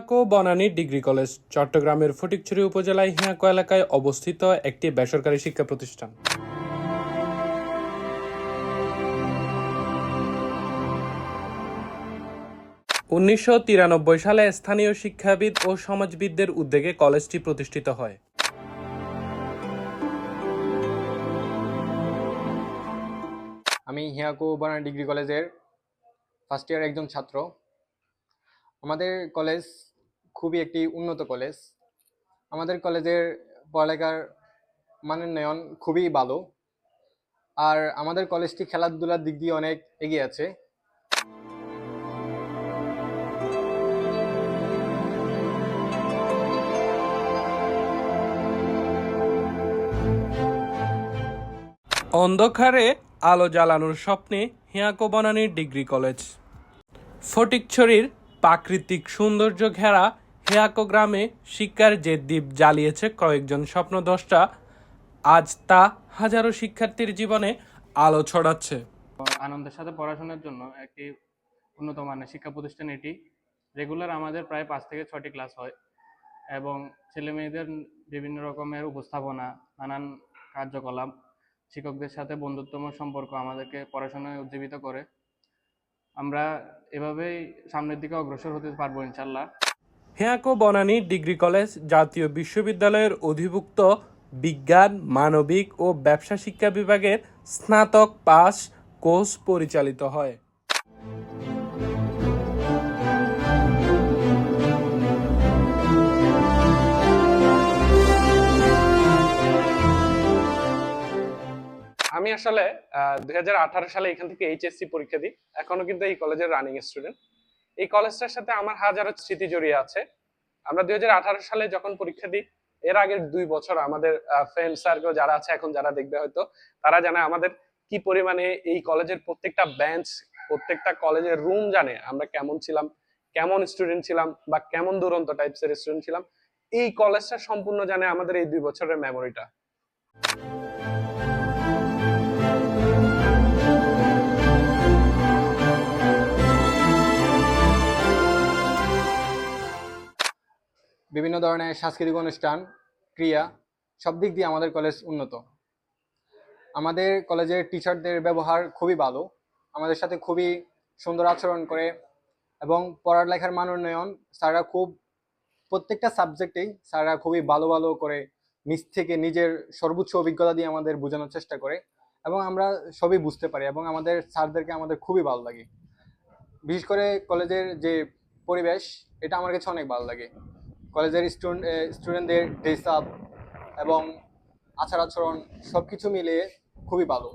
হিয়াকো Banani degree college, চট্টগ্রামের ফটিকছড়ি উপজেলায় হিয়াকো এলাকায় অবস্থিত একটি বেসরকারি শিক্ষা প্রতিষ্ঠান। উনিশশো তিরানব্বই সালে স্থানীয় শিক্ষাবিদ ও সমাজবিদদের উদ্যোগে কলেজটি প্রতিষ্ঠিত হয়। আমি হিয়াকো বানান ডিগ্রি কলেজের ফার্স্ট ইয়ার একজন ছাত্র। আমাদের কলেজ খুবই একটি উন্নত কলেজ। আমাদের কলেজের পড়ালেখার মানোন্নয়ন খুবই ভালো। আর আমাদের কলেজটি খেলাধুলার দিক দিয়ে অনেক এগিয়ে আছে। অন্ধকারে আলো জ্বালানোর স্বপ্নে হিয়াকো বনানীর ডিগ্রি কলেজ। ফটিকছড়ির প্রাকৃতিক সৌন্দর্য ঘেরা হিয়াকো গ্রামে শিক্ষার যে দ্বীপ জ্বালিয়েছে কয়েকজন স্বপ্নদ্রষ্টা, আজ তা হাজারো শিক্ষার্থীর জীবনে আলো ছড়াচ্ছে। আনন্দের সাথে পড়াশোনার জন্য একটি উন্নত মানের শিক্ষা প্রতিষ্ঠান এটি। রেগুলার আমাদের প্রায় পাঁচ থেকে ছটি ক্লাস হয় এবং ছেলে মেয়েদের বিভিন্ন রকমের উপস্থাপনা, নানান কার্যকলাপ, শিক্ষকদের সাথে বন্ধুত্বময় সম্পর্ক আমাদেরকে পড়াশোনায় উজ্জীবিত করে। আমরা এভাবেই সামনের দিকে অগ্রসর হতে পারব ইনশাল্লাহ হিয়াকো বনানী ডিগ্রি কলেজ জাতীয় বিশ্ববিদ্যালয়ের অধিভুক্ত বিজ্ঞান, মানবিক ও ব্যবসা শিক্ষা বিভাগের স্নাতক পাস কোর্স পরিচালিত হয়। আমি আসলে দুই হাজার আঠারো সালে এখান থেকে এইচএসসি পরীক্ষা দিই। এখনও কিন্তু এই কলেজের রানিং স্টুডেন্ট এই কলেজটার সাথে আমার হাজারো স্মৃতি জড়িয়ে আছে। আমরা দুই হাজার আঠারো সালে যখন পরীক্ষা দিই, এর আগের দুই বছর আমাদের ফ্রেন্ড সার্কেল যারা আছে, এখন যারা দেখবে হয়তো, তারা জানে আমাদের কি পরিমাণে এই কলেজের প্রত্যেকটা বেঞ্চ প্রত্যেকটা কলেজের রুম জানে আমরা কেমন ছিলাম, কেমন স্টুডেন্ট ছিলাম বা কেমন দুরন্ত টাইপসের স্টুডেন্ট ছিলাম। এই কলেজটা সম্পূর্ণ জানে আমাদের এই দুই বছরের মেমোরিটা বিভিন্ন ধরনের সাংস্কৃতিক অনুষ্ঠান, ক্রিয়া, সব দিক দিয়ে আমাদের কলেজ উন্নত। আমাদের কলেজের টিচারদের ব্যবহার খুবই ভালো। আমাদের সাথে খুবই সুন্দর আচরণ করে এবং পড়ালেখার মান উন্নয়ন স্যাররা খুব, প্রত্যেকটা সাবজেক্টেই স্যাররা খুবই ভালো ভালো করে নিজ থেকে নিজের সর্বোচ্চ অভিজ্ঞতা দিয়ে আমাদের বোঝানোর চেষ্টা করে এবং আমরা সবই বুঝতে পারি এবং আমাদের স্যারদেরকে আমাদের খুবই ভালো লাগে। বিশেষ করে কলেজের যে পরিবেশ, এটা আমার কাছে অনেক ভালো লাগে। কলেজের স্টুডেন্ট স্টুডেন্টদের ড্রেস আপ এবং আচার আচরণ সব কিছু মিলিয়ে খুবই ভালো।